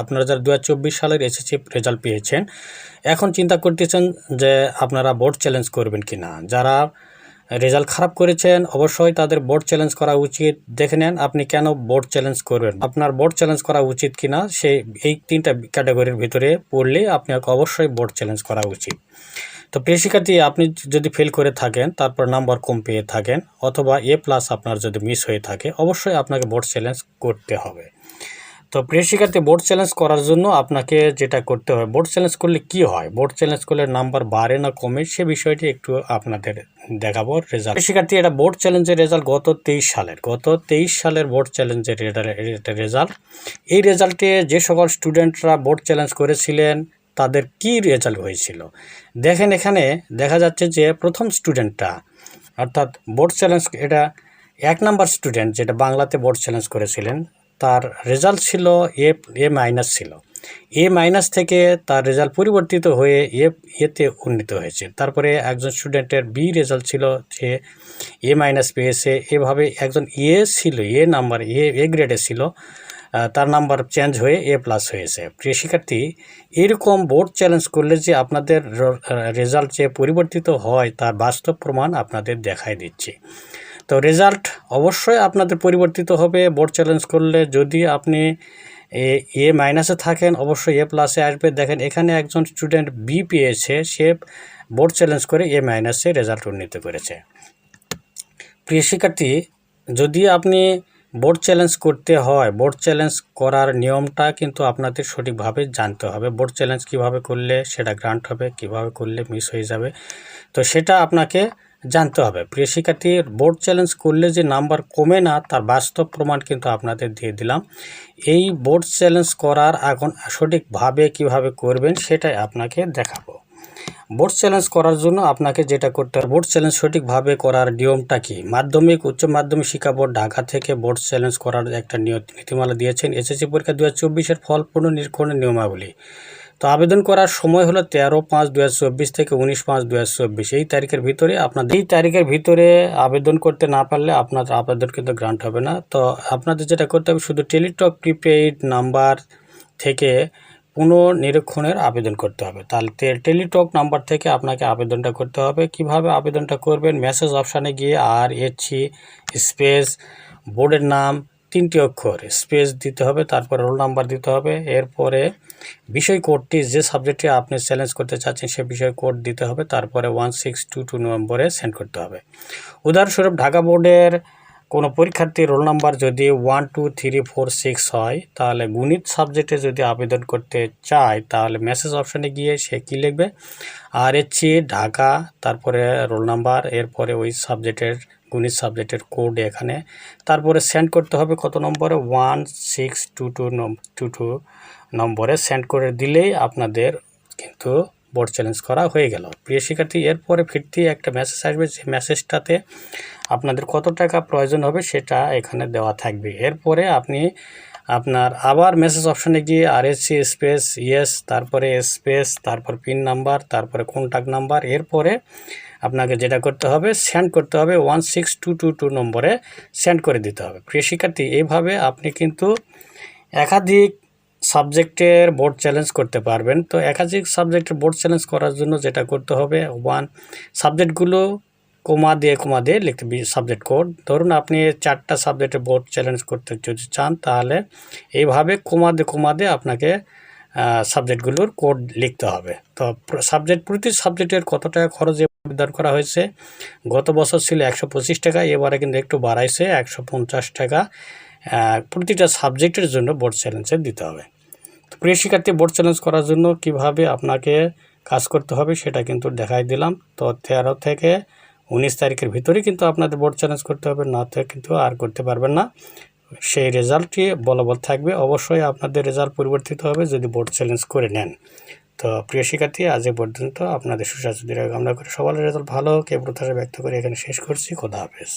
আপনারা যারা দু হাজার চব্বিশ সালের এসএসসি রেজাল্ট পেয়েছেন, এখন চিন্তা করতেছেন যে আপনারা বোর্ড চ্যালেঞ্জ করবেন কি না যারা রেজাল্ট খারাপ করেছেন, অবশ্যই তাদের বোর্ড চ্যালেঞ্জ করা উচিত। দেখে নেন আপনি কেন বোর্ড চ্যালেঞ্জ করবেন। আপনার বোর্ড চ্যালেঞ্জ করা উচিত কি না সেই এই তিনটা ক্যাটাগরির ভিতরে পড়লে আপনাকে অবশ্যই বোর্ড চ্যালেঞ্জ করা উচিত। তো শিক্ষার্থী, আপনি যদি ফেল করে থাকেন, তারপর নাম্বার কম পেয়ে থাকেন, অথবা এ প্লাস আপনার যদি মিস হয়ে থাকে, অবশ্যই আপনাকে বোর্ড চ্যালেঞ্জ করতে হবে। তো প্রিয় শিক্ষার্থী বোর্ড চ্যালেঞ্জ করার জন্য আপনাকে যেটা করতে হয় বোর্ড চ্যালেঞ্জ করলে কি হয়? বোর্ড চ্যালেঞ্জ করলে নাম্বার বাড়ে না কমে? সে বিষয়টি একটু আপনাদের দেখাবো রেজাল্ট শিক্ষার্থী, এটা বোর্ড চ্যালেঞ্জের রেজাল্ট গত তেইশ সালের। গত তেইশ সালের বোর্ড চ্যালেঞ্জের রেজাল্ট এই রেজাল্টে যে সকল স্টুডেন্টরা বোর্ড চ্যালেঞ্জ করেছিলেন, তাদের কি রেজাল্ট হয়েছিল? দেখেন এখানে দেখা যাচ্ছে যে প্রথম স্টুডেন্টটা অর্থাৎ বোর্ড চ্যালেঞ্জ এটা এক নাম্বার স্টুডেন্ট যেটা বাংলাতে বোর্ড চ্যালেঞ্জ করেছিলেন তার রেজাল্ট ছিল এ এ মাইনাস ছিল। এ মাইনাস থেকে তার রেজাল্ট পরিবর্তিত হয়ে এ এতে উন্নীত হয়েছে। তারপরে একজন স্টুডেন্টের বি রেজাল্ট ছিল যে এ মাইনাস পেয়েছে। এভাবে একজন এ ছিল এ নাম্বার এ এ গ্রেডে ছিল তার নাম্বার চেঞ্জ হয়ে এ প্লাস হয়েছে। প্রিয় শিক্ষার্থী, এরকম বোর্ড চ্যালেঞ্জ করলে যে আপনাদের রেজাল্ট যে পরিবর্তিত হয়, তার বাস্তব প্রমাণ আপনাদের দেখাই দিচ্ছি। তো রেজাল্ট অবশ্যই আপনাদের পরিবর্তিত হবে। বোর্ড চ্যালেঞ্জ করলে যদি আপনি এ মাইনাসে থাকেন, অবশ্যই এ প্লাসে আসবে। দেখেন, এখানে একজন স্টুডেন্ট বি পেয়েছে, সে বোর্ড চ্যালেঞ্জ করে এ মাইনাসে রেজাল্ট উন্নীত করেছে। প্রিয় শিক্ষার্থী, যদি আপনি বোর্ড চ্যালেঞ্জ করতে হয় বোর্ড চ্যালেঞ্জ করার নিয়মটা কিন্তু আপনাদের সঠিকভাবে জানতে হবে। বোর্ড চ্যালেঞ্জ কীভাবে করলে সেটা গ্রান্ট হবে, কীভাবে করলে মিস হয়ে যাবে। তো সেটা আপনাকে জানতে হবে। প্রিয় শিক্ষার্থী, বোর্ড চ্যালেঞ্জ করলে যে নাম্বার কমে না, তার বাস্তব প্রমাণ কিন্তু আপনাদের দিয়ে দিলাম। এই বোর্ড চ্যালেঞ্জ করার এখন সঠিকভাবে কীভাবে করবেন, সেটাই আপনাকে দেখাবো। বোর্ড চ্যালেঞ্জ করার জন্য আপনাকে যেটা করতে হবে, বোর্ড চ্যালেঞ্জ সঠিকভাবে করার নিয়মটা কি? মাধ্যমিক, উচ্চ মাধ্যমিক শিক্ষা বোর্ড ঢাকা থেকে বোর্ড চ্যালেঞ্জ করার একটা নিয়ম নীতিমালা দিয়েছেন। এসএসসি পরীক্ষা দু হাজার চব্বিশের ফল পুনর্নিরীক্ষণের নিয়মাবলী। তো আবেদন করার সময় হলো তেরো পাঁচ দু থেকে উনিশ পাঁচ দু এই তারিখের ভিতরে আপনাদের এই তারিখের ভিতরে আবেদন করতে না পারলে আপনার আবেদন কিন্তু গ্রান্ট হবে না। তো আপনাদের যেটা করতে হবে, শুধু টেলিটক প্রিপেইড নাম্বার থেকে পুনর্নিরীক্ষণের আবেদন করতে হবে। তাহলে টেলিটক নাম্বার থেকে আপনাকে আবেদনটা করতে হবে। কীভাবে আবেদনটা করবেন? মেসেজ অপশানে গিয়ে আর এসি স্পেস, বোর্ডের নাম তিনটি অক্ষর স্পেস দিতে হবে, তারপরে রোল নাম্বার দিতে হবে, এরপরে বিষয় কোডটি যে সাবজেক্টে আপনি চ্যালেঞ্জ করতে চাচ্ছেন সে বিষয় কোড দিতে হবে, তারপরে ওয়ান সিক্স টু টু নম্বরে সেন্ড করতে হবে। উদাহরণস্বরূপ ঢাকা বোর্ডের কোনো পরীক্ষার্থীর রোল নাম্বার যদি one two three four six হয়, তাহলে গণিত সাবজেক্টে যদি আবেদন করতে চায়, তাহলে মেসেজ অপশানে গিয়ে সে কী লিখবে? আর এসছি ঢাকা, তারপরে রোল নাম্বার এরপরে ওই সাবজেক্টের গণিত সাবজেক্টের কোড এখানে। তারপরে সেন্ড করতে হবে কত নম্বরে? One six two two two two নম্বরে। সেন্ড করে দিলেই আপনাদের কিন্তু বোর্ড চ্যালেঞ্জ করা হয়ে গেল। প্রিয় শিক্ষার্থী, এরপরে ফিরতি একটা মেসেজ আসবে, যে মেসেজটাতে আপনাদের কত টাকা প্রয়োজন হবে সেটা এখানে দেওয়া থাকবে। এরপরে আপনি আপনার আবার মেসেজ অপশানে গিয়ে আর এসি স্পেস ইয়েস তারপরে স্পেস তারপর পিন নাম্বার তারপরে কন্ট্যাক্ট নাম্বার এরপরে আপনাকে যেটা করতে হবে সেন্ড করতে হবে one six two two two নম্বরে সেন্ড করে দিতে হবে। প্রিয় শিক্ষার্থী এইভাবে আপনি কিন্তু একাধিক সাবজেক্টের বোর্ড চ্যালেঞ্জ করতে পারবেন। তো একাধিক সাবজেক্টের বোর্ড চ্যালেঞ্জ করার জন্য যেটা করতে হবে ওয়ান সাবজেক্টগুলো কোমা দিয়ে কোমা দিয়ে লিখতে সাবজেক্ট কোড ধরুন আপনি চারটা সাবজেক্টে বোর্ড চ্যালেঞ্জ করতে যদি চান, তাহলে এইভাবে কোমা দিয়ে কোমা দিয়ে আপনাকে সাবজেক্টগুলোর কোড লিখতে হবে। তো সাবজেক্ট প্রতি সাবজেক্টের কত টাকা খরচ আবেদন করা হয়েছে? গত বছর ছিল একশো পঁচিশ টাকা, এবারে কিন্তু একটু বাড়াইছে, একশো পঞ্চাশ টাকা। প্রতিটা সাবজেক্টের জন্য বোর্ড চ্যালেঞ্জে দিতে হবে। তো প্রিয় শিক্ষার্থী বোর্ড চ্যালেঞ্জ করার জন্য কীভাবে আপনাকে কাজ করতে হবে সেটা কিন্তু দেখাই দিলাম। তো তেরো থেকে উনিশ তারিখের ভিতরে কিন্তু আপনাদের বোর্ড চ্যালেঞ্জ করতে হবে, না তো কিন্তু আর করতে পারবেন না। সেই রেজাল্টটি বলবৎ থাকবে। অবশ্যই আপনাদের রেজাল্ট পরিবর্তিত হবে যদি বোর্ড চ্যালেঞ্জ করে নেন। তো প্রিয় শিক্ষার্থী, আজ এ পর্যন্ত আপনাদের সুস্বাস্থ্য কামনা করে সবার রেজাল্ট ভালো হোক এ ব্যক্ত করে এখানে শেষ করছি। খোদা হাফেজ।